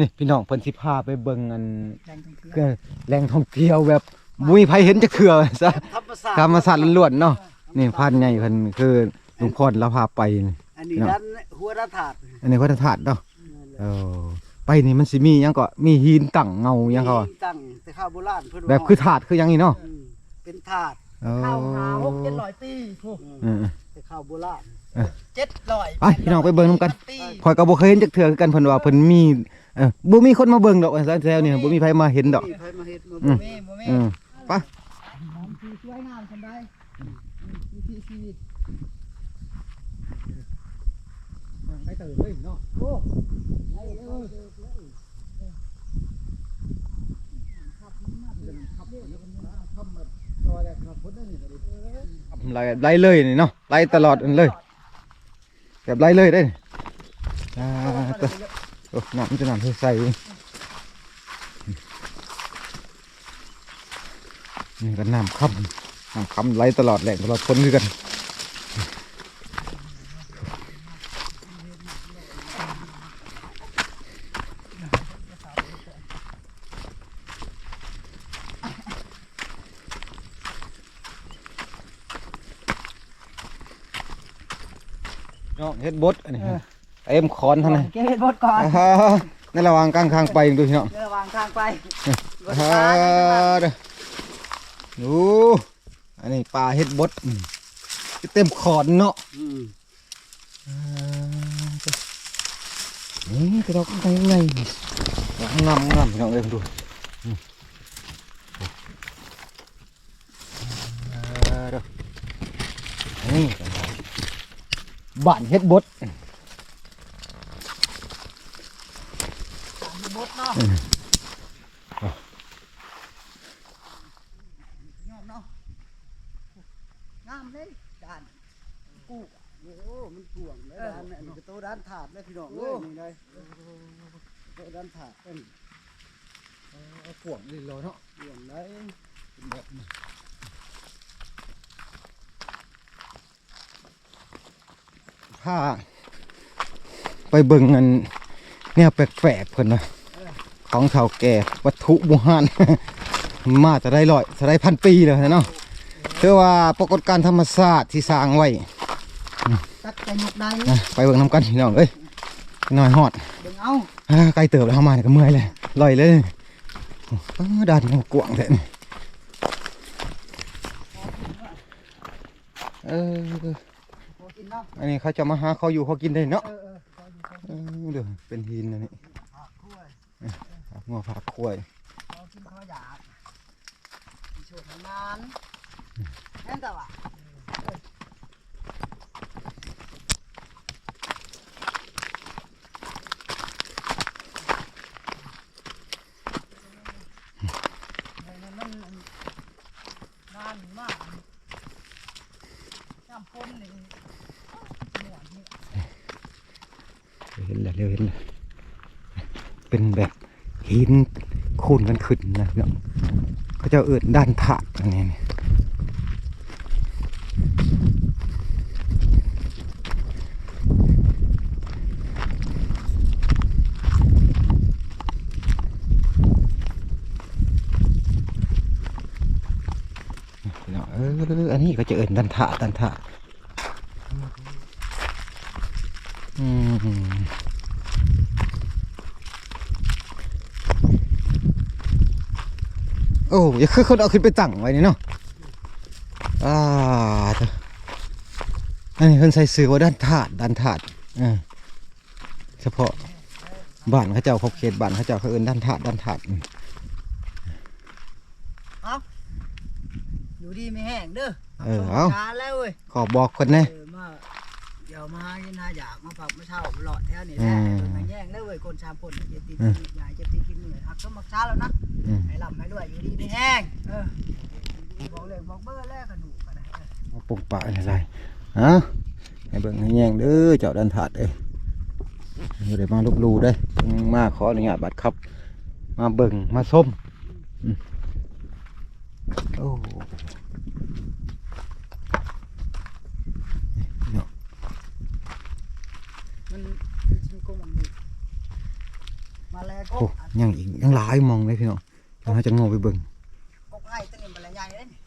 นี่พี่น้องเพิ่นสิพาไปเบิ่งอันแรงทั้งเที่ยวก็แหล่งท่องเที่ยวแบบบ่มีไผเห็นจักเทื่อซะธรรมศาสตร์ธรรมศาสตร์ล้วนๆเนาะนี่พันใหญ่เพิ่นคือลุงพรเราพาไปนี่อันนี้ด้านหัวด้านถาดอันนี้วัฒนธาตุเนาะเออไปนี่มันสิมีหยังก็มีหินตั้งเงาหยังก็มีตั้งแต่ข้าวโบราณเพิ่นว่าแบบคือถาดคือหยังนี่เนาะอืมเป็นถาดเออข้าวหาหกเจ็ดร้อยปีโอ้เออแต่ข้าวโบราณเออเจ็ดร้อยไปพี่น้องไปเบิ่งนำกันปีข่อยก็บ่เคยเห็นจักเทื่อคือกันเพิ่นว่าเพิ่นมี เออบ่มีคนมาเบิ่งดอกว่าซั่นแถวนี้บ่มีไผมาเห็นดอกมีไผมาเฮ็ดมาอืบ่มมีบ่มีอืมไปน้ำคือสวยงามคนใดวิถีชีวิตไปเติบเลยเนาะโอ้ยไล่ไล่เลยนี่เนาะไล่ตลอดอันเลยแบบไล่เลยได้นี่อ่าตัวโอ้ น้ำจะน้ำใสๆนี่ก็น้ำค่ำน้ำค่ำไหลตลอดแหล่งตลอดพ้นคือกันเนาะเฮ็ดบดอันนี้ เต็มคอนเท่านั้นเก็บเฮ็ดบดก่อนอ่าในระหว่างกลางทางไปดูพี่น้องเดี๋ยวระหว่างทางไปบดอ่าตายจังหวะเด้อดูอันนี้ปลาเฮ็ดบดอืมเต็มคอนเนาะอืมอ่านี่กระดอกไงไงงามงามพี่น้องเอ้ยดูอืมอ่าเด้อนี่บ้านเฮ็ดบด บดเนาะยอมเนาะงามเลยด้านกูโอ้โหมันกวางเลยด้านเนี่ยอันนี้ก็โตด้านถาดเลยพี่น้องเอ้ยนี่เลยโตด้านถาดเป็น เอาขวงเลยรอเนาะ กวางเลย ผ้าไป เบิ่งอันเนี่ยแปลกๆเพิ่นนะของเฒ่าแก่วัตถุโบราณมาจะได้ร้อยจะได้พันปีเลยเนาะเชื่อว่าปรากฏการณ์ธรรมชาติที่สร้างไว้ตักใจหยกได้นะไปเบิ่งน้ำกันพี่น้องเอ้ยน้อยฮอดเบิ่งเอาอ่าไกลเติบแล้วเข้ามาเนี่ยก็เมื่อยเลยลอยเลยเออดันกวางแท้นี่เออพอกินเนาะอันนี้เขาจะมาหาเขาอยู่เขากินได้เนาะ เออเอดี๋ยวเป็นหินนะนี่ผักกล้วยงัวผักควายพอกินพออยากมีโชคให้นานแน่นแต่ว่ามันนานมากน้ำพ่นนี่หมวนนี่ เห็นแล้วเร็วเห็นแล้วเป็นแบบหินค่นกันขึ้นนะเนาะเขาจะเอิดด้านถาดอันนี้นี่เนาะเอออันนี้ก็จะเอิดด้านถาดด้านถาอืม โอ้ยคือคนเอาขึ้นไปตั้งไว้นี่เนาะอ่าเถอะอันนี้เพิ่นใส่เสื้อว่าด้านถาดด้านถาดอ่าเฉพาะบ้านเขาเจ้าเขาเขตบ้านเขาเจ้าเขาเอิ้นด้านถาดด้านถาดอืมอยู่ดีไม่แห้งเด้อเออเอาช้าแล้วเว้ยขอบอกคนแน่ เออมาเดี๋ ยวมากินหาอยากมาผักมาเช่ามาหลอดแถวนี้อืแหละมเออมาแย่งแล้วเว้ยคนชามคนอย่าตีอืมใหญ่จะตีกินเหนื่อยหักก็มักช้าแล้วนะอืมให้ลำให้รวยอยู่ดีไม่แห้งเออบอกเลยบอกเบอร์แรกกระดูกกันนะเออเอาปงปะอะไรฮะให้เบิ่งให้แย่งเด้อเจ้าด้านถาดเอ้ยอยู่ได้มาลุกลูได้อมาขออนุญาตบัตรครับ มาเบิ่งมาส้มอืมโอ้เนาะ มันมันชิมกงมันดีมาแล้วกโอ้บยังอีกยังหลายมองเลยพี่น้องเดี๋ยวเราจะงอไปเบิ่งกบให้ตัวนี้มันละใหญ่เลยนี่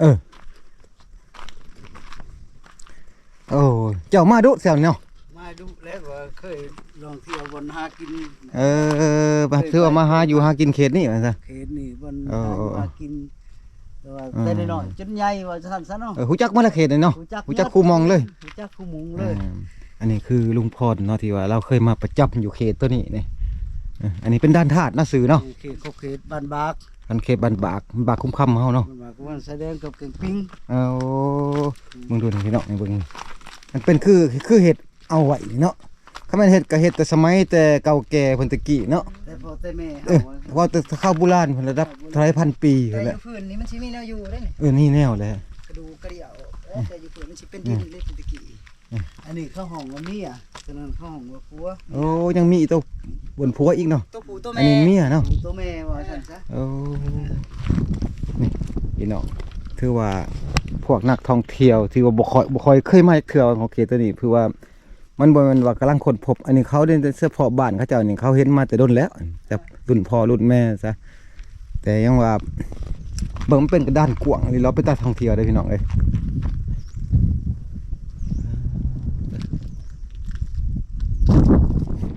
เออโอ้เจ้ามาดุแซวเนาะมาดูแล้วว่าเคยลองเที่ยวบนหากินเออบัดถือว่ามาหาอยู่หากินเขตนี่ว่าซะ เขตนี่บนเออเออ หากินแต่ว่าอืมแต่น้อยๆจนใหญ่ว่าซั่นซะเนาะ เออฮู้จักมาละเขตเลยเนาะรู้จักฮู้จักคูมองเลยรู้จักคู่มุงเลย อ่าอันนี้คือลุงพรเนาะที่ว่าเราเคยมาประจำอยู่เขตตัวนี้นี่เอออันนี้เป็นด้านธาตุหน้าสื่อเนาะเขตเขาเขตบ้านบากอันเขตบันบากบากคุ้มคำเฮาเนาะบ้านบากวันแสดงกับเก่งปิ้งเอามึงดูหน่อยพี่น้องนี่เบิ่งมันเป็นคือคือเห็ดเอาไว้นี่เนาะเขาแม่นเห็ดก็เห็ดแต่สมัยแต่เก่าแก่เพิ่นตะกี้เนาะแต่พอแต่แม่เออเพราะแต่ข้าวโบราณเพิ่นระดับหลายพันปีแต่นั่นอแหละยู่พื้นนี่มันสิมีแนวอยู่เด้นี่เออนี่แนวแหละกระดูกกระเดี่ยวเออแต่อยู่พื้นมันสิเป็นดินเล็กตะกี้ อืมอันนี้เข้าห้องว่าเมียฉะนั้นเข้าห้องว่าผัวโอ้ยังมีอีตัวบนผัวอีกเนาะตัวผู้ตัวอันแม่นี้เมียเนาะผู้ตัวแม่ว่าซั่นซะโอ้นี่พี่น้องถือว่าพวกนักท่องเที่ยวที่ว่าบ่ค่อยบ่ค่อยเคยมาเที่ยวของเขตตัวนี้คือว่ามันบ่แม่นว่ากำลังค้นพบ อันนี้เขาได้เฉพาะบ้านเขาเจ้านี่เขาเห็นมาแต่ดนแล้วแต่รุ่นพ่อรุ่นแม่ซะแต่ยังว่าเบิ่งมันเป็นกระดานกว้างนี่เราไปตัดท่องเที่ยวได้พี่น้องเอ้ย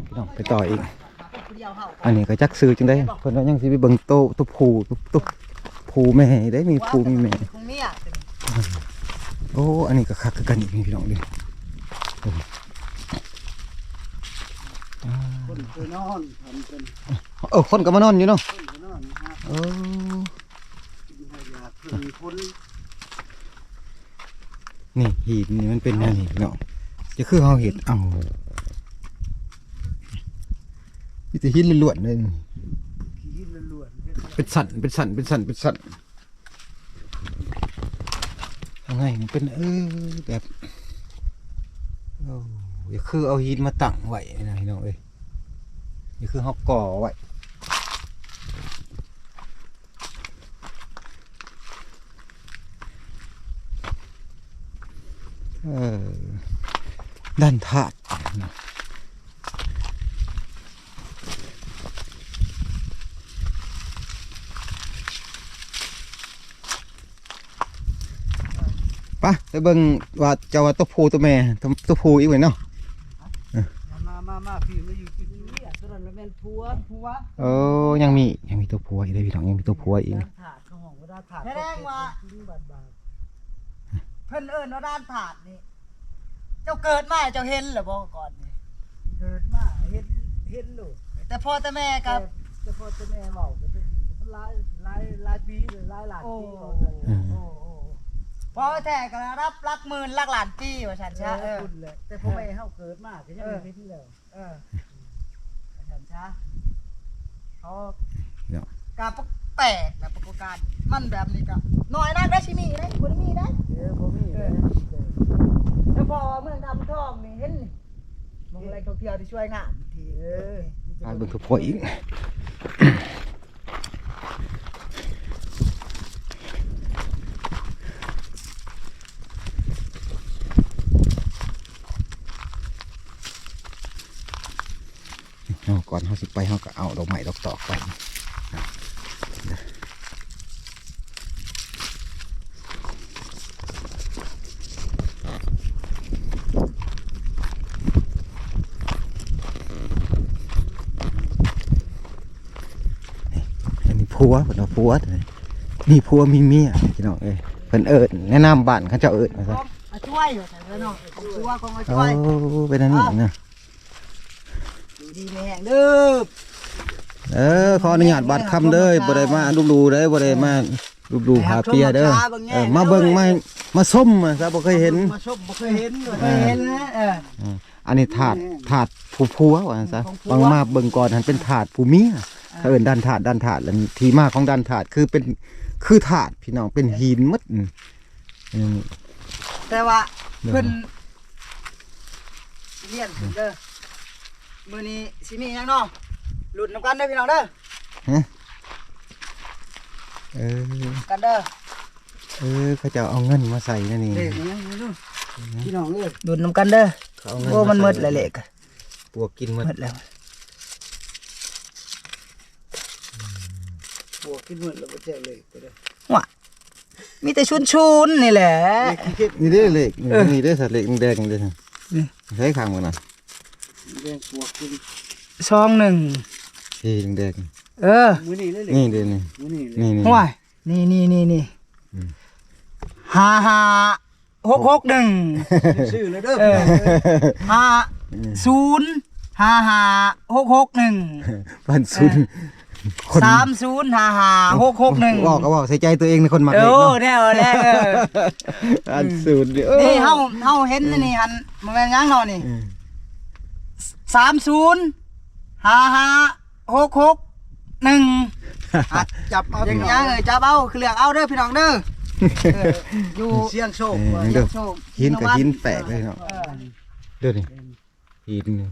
พี่น้อง ไปต่ออีกผู้เดียวเฮาอันนี้ก็จักซื้อจังได้เพิ่นว่ายังสิไปเบิ่งโตโตะผูโตะโตะผูแม่ได้มีผูมีแม่ของเมียโอ้อันนี้ก็คักคือกันอีกนี่พี่น้องดิคนเคยนอนทำเป็นเออคนก็มานอนอยู่เนาะคนเคยนอนฮะเออกินให้ยาเพิ่นคนนี่หีบนี่มันเป็นแนวนี้พี่น้องจะคือเฮาเห็ดเอา มีแต่หินล้วนๆเลยขี้ล้วนๆเฮ็ดเป็นสันเป็นสันเป็นสันเป็นสันยังไงนี่เป็นเออแบบโอ้ยคือเอาหินมาตั้งไว้นะพี่น้องเอ้ยนี่คือเฮาก่อไว้เออด้านธาตุนะไปะไปเบิ่งว่าเจ้าว่าตัวผู้ตัวแม่ตัวตัวผู้อีกไว้เนาะมามามาพี่มาอยู่กินเมียตัวนั้นแล้วแม่นผัวผัวเออยังมียังมีตัวผัวอีกเลยพี่น้องยังมีตัวผัวอีกด้านถาดเข้าห้องว่าด้านถาดแสดงว่าบ้านบากเพิ่นเอิ้นว่าด้านถาดนี่เจ้าเกิดมาเจ้าเห็นเหรอบ่ก่อนนี่เกิดมาเห็นเห็นลูกแต่พ่อแต่แม่กับแต่พ่อแต่แม่เว้าก็เป็นมันหลายหลายหลายปีเลยหลายหลายปี พ่อแท้ก็รับรักหมื่นรักหลานปีว่าฉันเอใช่อเออคุณแหละแต่พ่อแม่เฮาเกิดมาก็ยังเออไม่เห็นแล้วเออว่าฉันใช่เขาเดี๋ยวการแปลกแบบประกอบการณ์มันแบบนี้ก็น้อยนักได้ชิมีได้บ่ได้มีได้เออบ่มีเออแล้วพอเมืองดำทองนี่เห็นนี่มองแหล่งท่องเที่ยวที่ช่วยงานทีเออไปเบิ่งตัวผัวอีกเอาก่ อนเขาสิไปเขาก็เอาดอกไม้ดอกตอกไปอันนี้ผัวเพิ่นเอาผัวเลยมีผัวมีเมียพี่น้องเอ้ยเพิ่นเอิ้นแนะนำบ้านเขาเจ้าเอิ้นว่าพซะร้อมมาช่วยว่าแต่ละเนาะช่วยของมาโอ้ช่วยเป็นอันนี้นะ ดูดีแม่งเด้อเออขออนุญาตบัตรคำเด้อบ่ได้มาดูดูเด้อบ่ได้มาดูดูหาเปียเด้อเออมาเบิ่งมามาส้มอะซะบ่เคยเห็นมาชมบ่เคยเห็นบ่เคยเห็นนะเอออันนี้ถาดถาดผู้ผัวว่าซะบางมาเบิ่งก่อนหันเป็นถาดผู้เมียเขาเอิ้นด้านถาดด้านถาดแล้วที่มาของด้านถาดคือเป็นคือถาดพี่น้องเป็นหินหมดอืมอืมแต่ว่าเดี๋ยวเพิ่นเรียนถึงเด้อ มื้อนี้สิมีหยังเนาะหลุดนํกันเด้อพี่น้องเด้อเออกันเด้อเออเขาจะเอาเงินมาใส่นั่นนี่เด็กยังอยู่พี่น้องเอ้ยหลุดนํกันเด้อเขาเอาเงินโอ้มันหมดใส่แล้วแหละปวกกินหมดหมดแล้วปวกขึ้นเหมือนแล้วก็แจ้เลยก็ได้ว่ะมีแต่ชุนชุนๆนี่แหละขี้เข็บนี่ได้เหล็กนี่ได้สัตว์เหล็กแดงๆเลยนี่ใช้ข้างมันน่ะ แดงปวกขึ้นซองหนึ่งสีแดงเออมื้อนี้เลยๆเลยนี่เด้นี่มื้อนี้เลยนี่นี่ห่วยนี่นี่นี่นี่อืมห้าห้าหกหกหนึ่งชื่อเลยเด้อเออห้าศูนย์ห้าห้าหกหกหนึ่งพันซุนคนสามศูนย์ห้าห้าหกหกหนึ่งบอกก็บอกใส่ใจตัวเองในคนหมักเอเหล็กอเนาะแน่วแน่เอออันศูนย์เด้อนี่เฮาเฮาเห็นนี่นี่หันมันเป็นหยังเนาะนี่เออ สามศูนย์ห้าห้าหกหกหนึ่งอะจับเอาอย่างพี่เงี้น้ยองเออจะเอาคือเลือกเอาเด้อพี่น้องเด้อเอออยู่เสียงโชคเออว่าเด้อ โชคหินกับหินแปลกเลยเนาะเออเด้อนี่หินนี่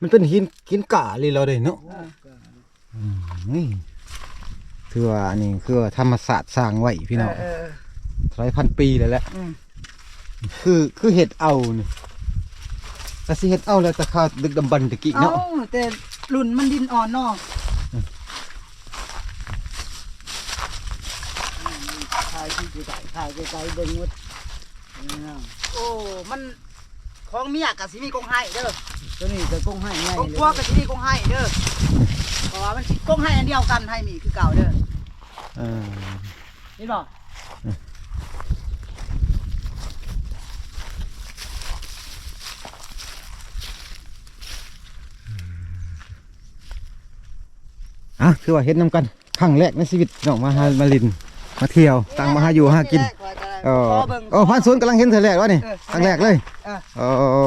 มันเป็นหินหินกะเลยเราเด้เนาะมนี่ถือว่าอันนี้คือว่าธรรมศาสตร์สร้างไว้พี่น้องเออ หลายพันปีแล้วแหละอืม คือคือเห็ดเอานี่ แต่สิเห็ดเอาแล้วแต่ข้าวดึกดำบรรพ์ตะกี้เอาเนาะแต่รุ่นมันดินอ่อนเนาะถ่ายที่ไกลถ่ายไกลๆเบิ่งหมดเนี่ยโอ้มันของเมียกับสิมีกงให้เด้อตัวนี้จะก้งให้ง่ายของเลยพวกกับสิมีกงให้เด้อเพราะว่ามันสิกงให้อันเดียวกันให้มีคือเก่าเด้อเออเห็นบ่ อะคือว่าเห็ดน้ำกันครั้งแรกในชีวิตน้องมาหามาลินมาเที่ยวตั้งมาหาอยู่หากินเอเอออเบิ่งโอ้พันสวนกำลังเห็นเธอแรกวะนี่เออครั้งแรกเลยเออโอ้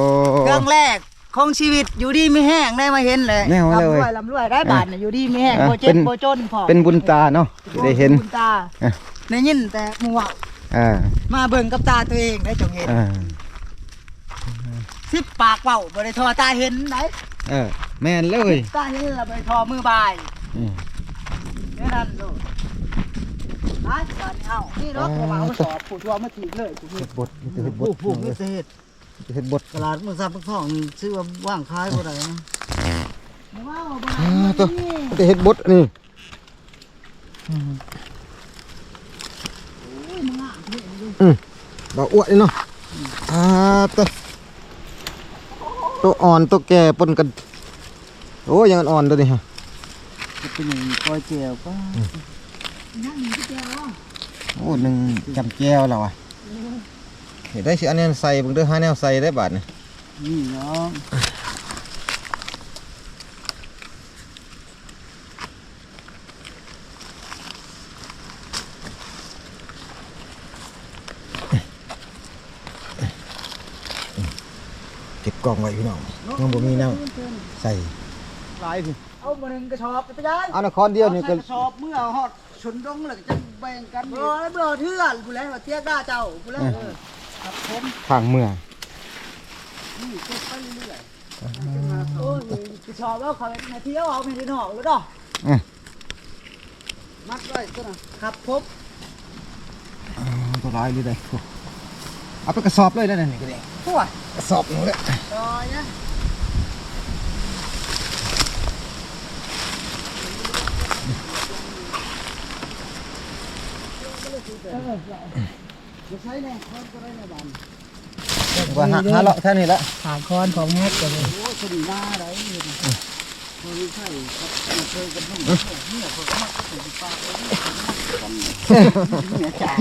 เครื่องแรกของชีวิตอยู่ดีไม่แห้งได้มาเห็นเลยแน่มาเลยลำรวยลำรวยได้บาทน่ะอยู่ดีไม่แห้งอะโบเจ็เป็บนโบจนพอเป็นบุญตาเนาะที่ได้เห็นบุญตาอะได้ยินแต่หมัวาอ่ามาเบิ่งกับตาตัวเองได้จงเห็นอ่าสิบปากเว้าบ่ได้ทอตาเห็นไหนเออแม่นเลยตาเห็นแล้วบ่ได้ทอมือบาย อืมแค่นั้นโลดไปตอนนี้เฮานี่เนาะเอามาสอบผู้ทัวมาถีบเลยผู้เฮ็ดบดเฮ็ดบผู้ดผู้มิเศษเฮ็ดบดตลาดมือซับพักทองชื่อว่าว่างคายบ่ได้นะบ่เอาบ่อ่าตัวนี่เฮ็ดบดนี่อ้ยมึงอะบ่อ้วนนี่เนาะอ่าตัวตัวอ่อนตัวแก่ปนกันโอ้ยังอ่อนตัวนี้ฮะ จะเป็นอย่างก้อยเจียวป้านั่นนี่พี่แก้วอะโอ้หนึ่งจำแก้วแล้วอะเห็นได้สิอันนี้ใส่เบิ่งเด้อหาแนวใส่ได้บาดนี่นี่น้องเก็บกล่องไว้พี่น้องยังบ่มีแนวใส่หลายสิ เอามาหนึ่งกระสอบไปย้ายเอานครเดียวนี่ก็สอบเมื่อฮอดชนดงแล้วก็จะแบ่งกันเออเบื่อเทื่อนกูแล้วเตี้ยด้าเจ้ากูแล้วเออครับผมทางเมืองนี่เก็บไปเรื่อยโอ้ยกระสอบแล้วเขาในเที่ยวเอาไม่ได้นอกแล้วดอกๆมัดไว้ตัวน่ะครับพบตัวร้ายเลยได้โอ้เอาไปกระสอบเลยได้นั่นนี่ก็ได้พวดกระสอบหนึงเลยรอยนะ จะใช้แน่คนก็ได้ในบ้าน ว่าหาหาเลาะแค่นี้ละผ่าคอนของแม็กกันเลยโอ้สดีหน้าได้นี่นะคนที่ใช่ครับเคยกันต้องเนี่ยคนมักจะเป็นปลาเนี่ยจ่า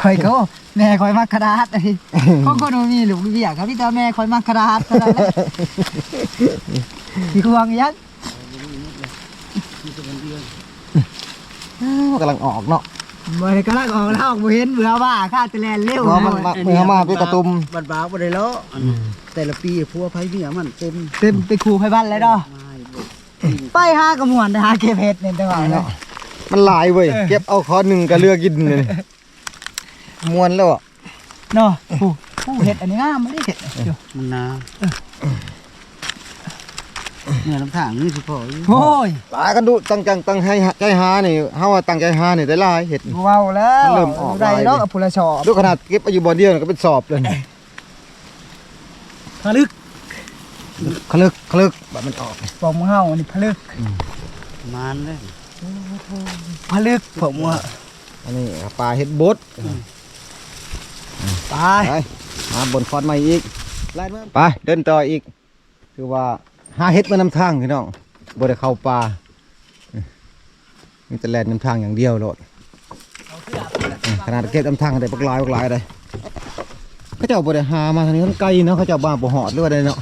คอยเขาแม่คอยมักกระดาษไอ้ของคนมีหลุมเบียครับพี่ตาแม่คอยมักกระดาษเท่านั้นแหละมีควงยักษ์ กำลังออกเนาะบ่ได้กำลังออกแล้วบ่เห็นเบื่อว่าข้าจะแลนเร็วเพราะมันมาเมื่อมาเป็นกระตุมบัดบากบ่ได้แล้วแต่ละปีพัวไผเมียมันเต็มเต็มไปครูไผบ้านเลยเนาะไม่บ่ไปหากระมวลไปหาเก็บเห็ดเนี่ยจังหวะเนาะมันหลายเว้ยเก็บเอาคอหนึ่งกับเรือกินเลยมวนแล้วอะเนาะผู้ผู้เห็ดอันนี้งามไม่ได้เห็ดเดี๋ยวมันนา เนี่ยลำทางนี่สิพออยู่โอ้ยหลายกันดูตั้งจังตั้งให้ใจหานี่เฮาว่าตั้งใจหานี่ได้หลายเห็ด เว้าแล้วมันเริ่มออกได้ลายเนาะดิผู้ละชอบดูขนาดเก็บอายุบ่อนเดียวนี่ก็เป็นสอบเลยผลึกคลึกคลึกแบบมันออกปองเฮานี่ผลึกมานเลยผลึกผมว่าอันนี้ปลาเห็ดบดตายไปมาบนคอนใหม่อีกไล่มาไปเดินต่ออีก คือว่า หาเห็ดมานำทางพี่น้องบ่ได้เข้าป่ามีแต่แลนนำทางอย่างเดียวโลดขนาดเก็บนำทางได้ปักลายปักลายเลยเขาเจ้าบ่ได้หามาทางนี้มันไกลเนาะเขาเจ้าบ้านบ่หอดหรือว่าไดเนาะ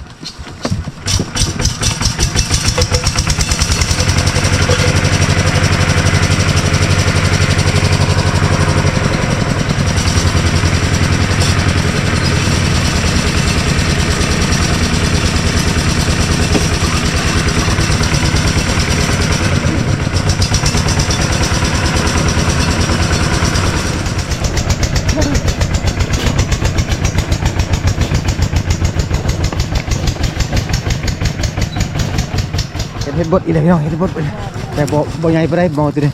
เห็ดบดอีเลยพี่น้องเห็ดบดไปเลยแต่บ่บ่ใหญ่ไปได้บ่ตัวนี้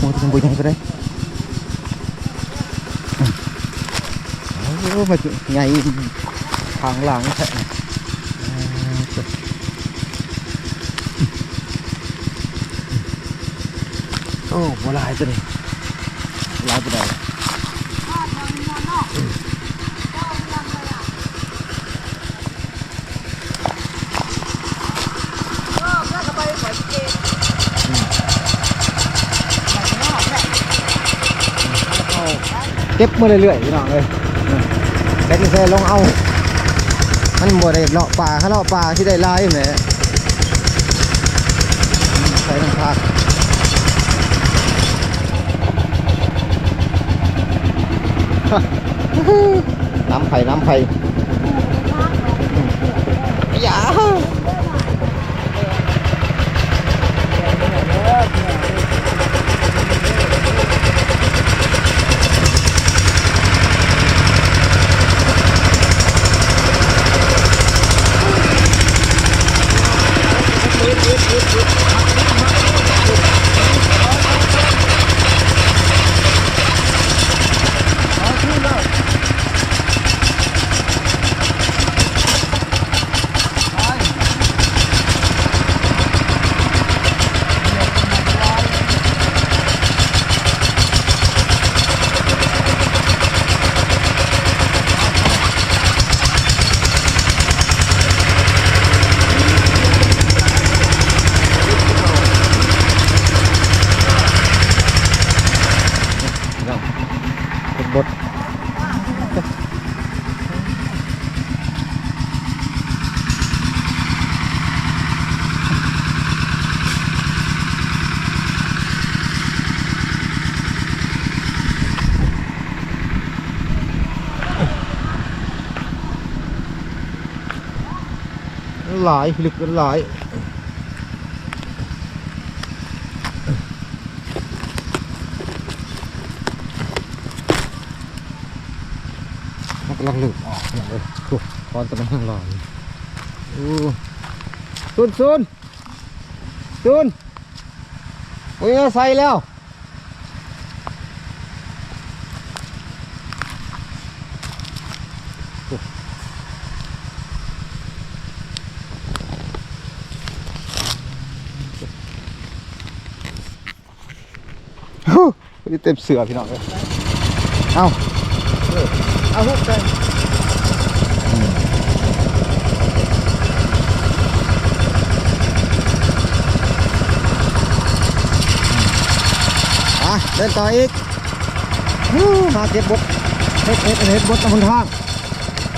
บ่ตัวนี้บ่ใหญ่ไปได้อืมโอ้มาใหญ่ทางหลังแท้โอ้บ่หลายตัวนี้ลายไปได้ เก็บมาเรื่อยๆพี่น้องเลยอืมแล้วจะใส่ลงเอามันบ่ได้เลาะป่าถ้าเลาะป่าที่ได้ลายอยู่แหมใส่น้ำผักน้ำไผ่น้ำไผ่อย่าเป็นบท หลายลึกกันหลายมันกำลังหลุดออกเลยโอ้คอนกำลังหลอยอู้ซุนซุนซุนโอ้ยใส่แล้วฮู้นี่ เต็มเสือพี่น้องเลยเอาเอาหุบเลยอะเดินต่ออีกฮู้หาเก็บบดเฮ็ดเฮ็ดเฮ็ดบดตะคนทาง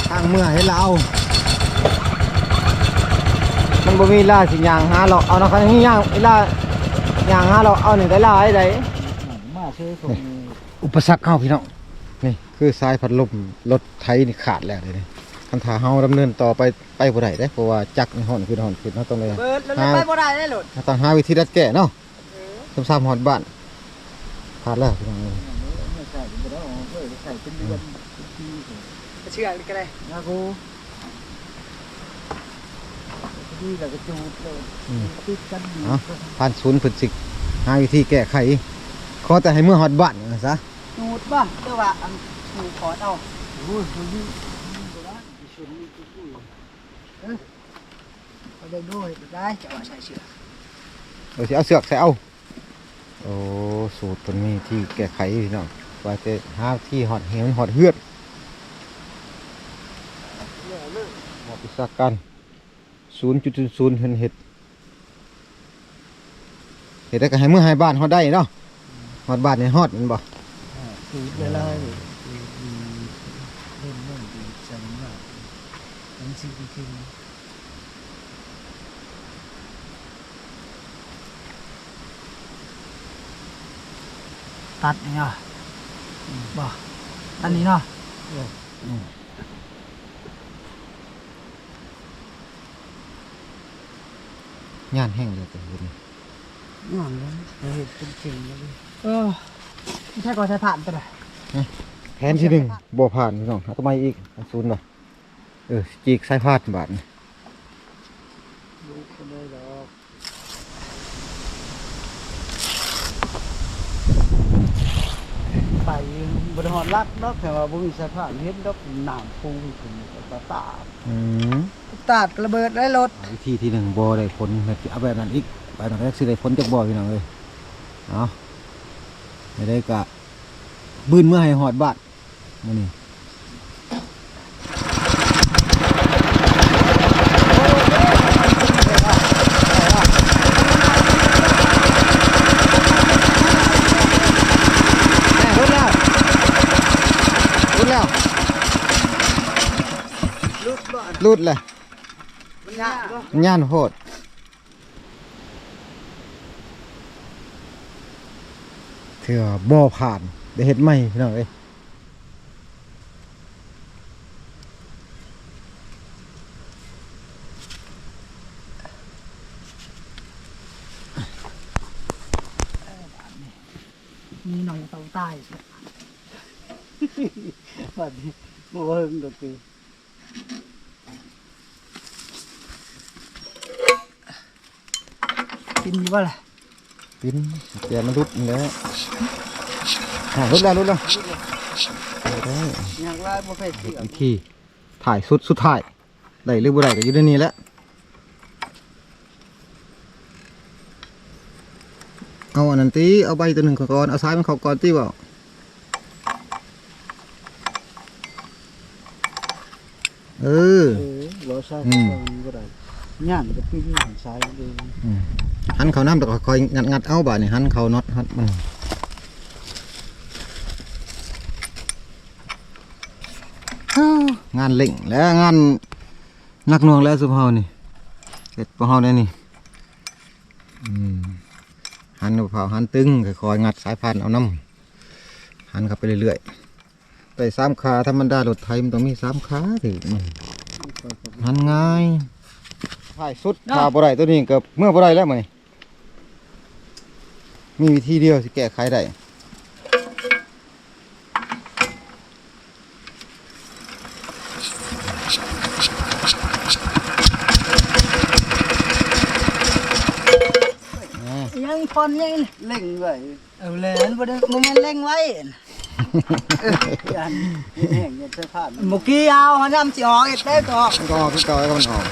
ทางเมื่อเฮ็ดเรามันบ่มีล่าสิย่างหาหรอกเอานะคันนี้ย่างเวลาย่างหาเราเอาหนึ่งได้หลายได้มา เชื่อของอุปสรรคเข้าพี่น้องนี่คือสายพัดลมรถไถนี่ขาดแล้วเลยนี่คันถ้าเฮาดำเนินต่อไปไปบ่ได้เด้เพราะว่าจักรนี่ฮ้อนคือฮ้อนคือเฮาต้องเลยเบิดแล้วเลยไปบ่ได้ได้หลุดเราต้องหาวิธีรัดแก้เนาะซ้ำๆฮอดบ้านขาดแล้วพี่น้องเอ้ยไม่ใส่ไม่ได้ออกเลยใส่เป็นเดือนเป็นปีเลยเชื่อกันเลยนะกูดีแล้วก็จูดเลยติดกันดีผ่านศูนย์ฝึกสิกหาวิธีแก้ไขข อแต่ให้เมื่อฮอดบ้านซะนูดบ้างเรียกว่าอันนูขอเอาโอ้ยคนนี้โบราณชนนี่กูกูเอ๊ะเอาได้ด้วยได้จะว่าใส่เชื่อเดี๋ยวสิเอาเสือกใส่เอาโอ้สูตรตัวนี้ที่แก้ไขพี่น้องว่าจะหาที่หอดเหวหอดเหือดหมอปิศาการศูนย์จุดศูนย์เห็นเห็ดเห็ดได้ก็ให้เมื่อให้บ้านฮอดได้เนาะฮ อดบ้านในฮอดแมันบ่สูตรอะไรดีเล่นเล่นดีจังมากมันสิจริงตัดนี่เนาะบ่อันนี้เนาะงานแห้งเลยแต่เห็น งานแล้วเราเห็นเป็นจริงแล้วดิเออไม่ใช่ก่อนใช้ผ่านตัวไหนแผนที่หนึ่งบ่ผ่านพี่น้องเอาทำไมอีกอันศูนย์บ่เออจีกสายพาดบาทนี่ลูกก็เลยดอกไปบริหารรักดอกแต่ว่าบ่มีสภาพเห็นดอกน้ำปูขึ้นตาตาอืมตัดระเบิดได้รถวิธีที่หนึ่งบ่ได้ผลแบบเอาแบบนั้นอีก ไปน่อยแรกสิได้ผลจากบ่อพี่น้องเอ้ยเอาไม่ได้กะบืนเมื่อให้หอดบาทมื้อนี้รุดแล้วรุดแล้วรุดเลยมันยากบ่ย่านโหด เถื่อบ่ผ่านได้เห็ดไหมพี่น้องเอ้ยมีหน่อยเตาใต้บัดนี้บ่เฮิงดอกติกินอยู่ว่าล่ะ ปินเตียมันรุดนี่แหล้วอ่ารุดแล้วรุดแล้วได้อยากลายบ่เคยเสียวิธีถ่ายสุดสุดท้ายได้หรือบ่ได้ก็อยู่ในนี้แหล้วเอาอันนั้นตีเอาใบตัวหนึ่งก่อน เอาซ้ายมันเข้าก่อนตีบ่าเออเออรอใช้อืมก่อนบ่ได้ย่านก็ปิ้งหันซ้ายเอง หันเขาน้ำแต่ก็คอยงัดงัดเอาบ่านี่หันเขาน็อตหันมันงานเล่งแล้วงานหนักหน่วงแล้วสุภานี่เสร็จพวกเฮาได้นี่หันเผาหันตึงคอยงัดสายพันเอาน้ำหันเข้าไปเรื่อยๆแต่สามขาธรรมดารถไทยมันต้องมีสามขาถึงมันหันง่ายถ่ายสุดขาบ่ได้ตัวนี้เกือบเมื่อบ่ได้แล้วมั้ย มีวิธีเดียวที่แก้ไขได้ยังพอนยังเล่งไว้เอาเลยบ่ได้บ่แม่นเล่งไว้ย่านแห้งๆอย่าใช้ผ้ามันเมื่อกี้เอาหันน้ำสิออกเอ็ดได้ก็ออกมันก็ออกคือเก่าแล้วก็มันออก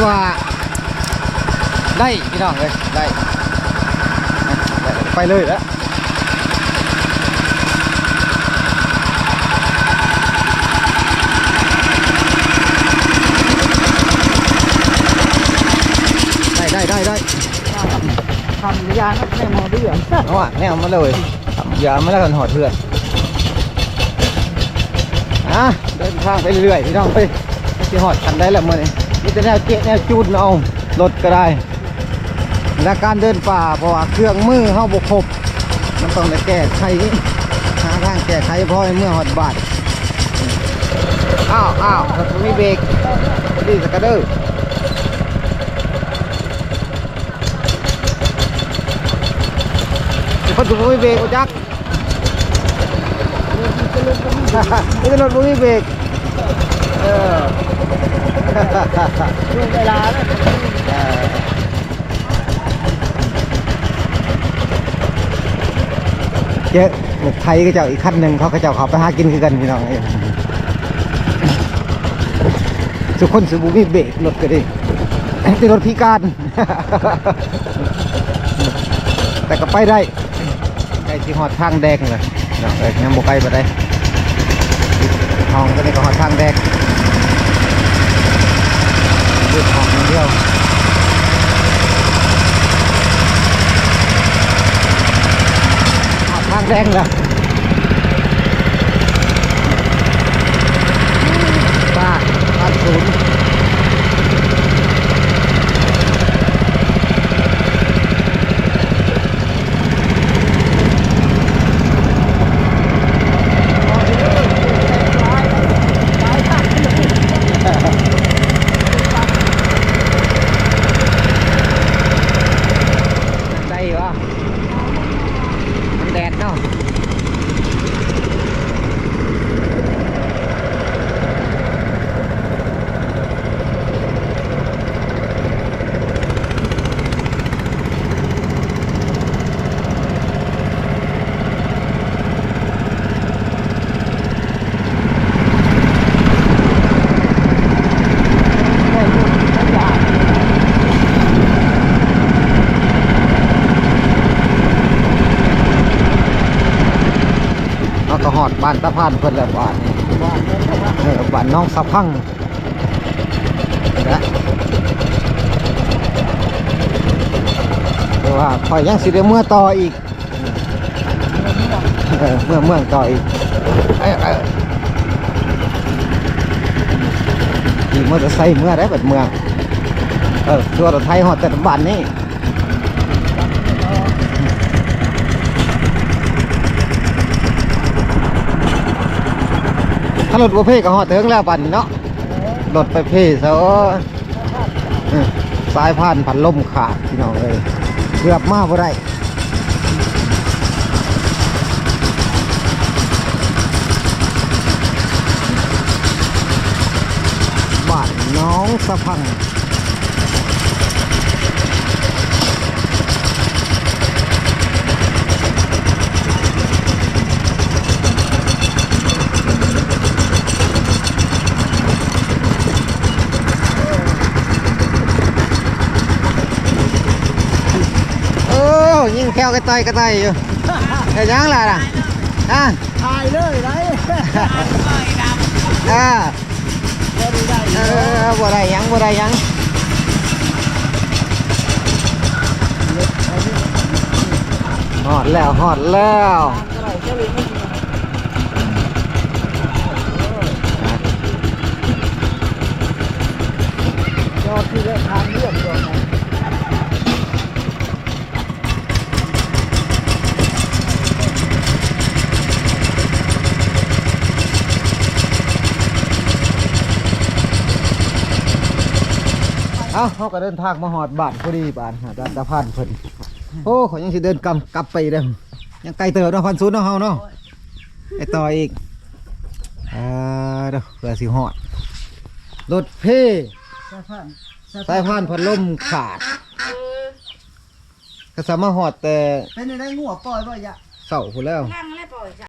คือว่า ได้พี่น้องเลยได้ได้ไปเลยแล้วได้ได้ได้ได้ทำยานักแม่หมอเดือดเอาอะแนวมาเลยอย่ามาแล้วกันหอดเถื่อนอะเดินทางไปเรื่อยๆพี่น้องไปที่หอดกันได้แล้วมื่อนี้ มีแต่แนวเจ๊แนวจูดเอารถก็ได้ และการเดินป่าเพราะว่าเครื่องมือเข้าบกครบมันต้องได้แก้ไขหาทางแก้ไขเพราะเมื่อหอดบาดอ้าวอ้าวรถมีเบรกดีสกกระเดอร์คนถูมีเบรกจักนี่เป็นรถมีเบรกเออ ดูเวลาเออเยอะไทยก็เจ้าอีกคันหนึ่งเขาก็เจ้าเขาไปหากินคือกันพี่น้องเอ้ยสุคนสุบุมีเบรกรถก็ดีที่รถพิการ แต่ก็ไปได้ใกลที่หอดทางแดงเลยเนาะเอ้ยยังบ่ไกลไปได้ห้องก็ได้ก็หอดทางแดง หยุดห้องอย่างเดียวทางแดงแล้วบ้านบ้านศูนย์ได้วะมันแดดเนาะ เราก็หอดบ้านเพิ่นแล้วบ้านนี่เออบ้านน้องสะพังนะแต่ว่าคอยยังสิได้เมื่อต่ออีกเมื่อเมื่อต่ออีกขี่มอเตอร์ไซค์เมื่อได้แบบเมืองเออตัวรถไทยหอดแต่บ้านนี่ ถ้ารถประเภทก็หอดถึงแล้วปันเนาะรถประเภทซะโอ้ยเออสายพานผันลมขาดพี่น้องเลยเกือบมากบ่ได้บ้านน้องสะพัง เอ อยิงแควกระต่ายกระต่ายอยู่เดี๋ยวยังล่ะล่ะอะถ่ายเลยไรอ่าบ่ได้ได้เออบ่ได้หยังบ่ได้หยังฮอดแล้วฮอดแล้วก็ได้ก็เลยไม่มียอดที่ได้ทางเรียบร้อยนะ อ้าเขาก็เดินทางมาฮอดบ้านพอดีบ้านหาดานตะพานเพิ่นโอ้เขายังสิเดินกลับกลับไปเด้อยังไกลเติบเนาะพันศูนย์เนาะเฮาเนาะไปต่ออีกอ่าเด้อเพื่อสิฮอดรถเพ่สะพานสายพานพัดลมขาดก็สามารถหอดแต่เป็นในได้งัวปล่อยบ่ยะเสาพูนแล้ว นั่ง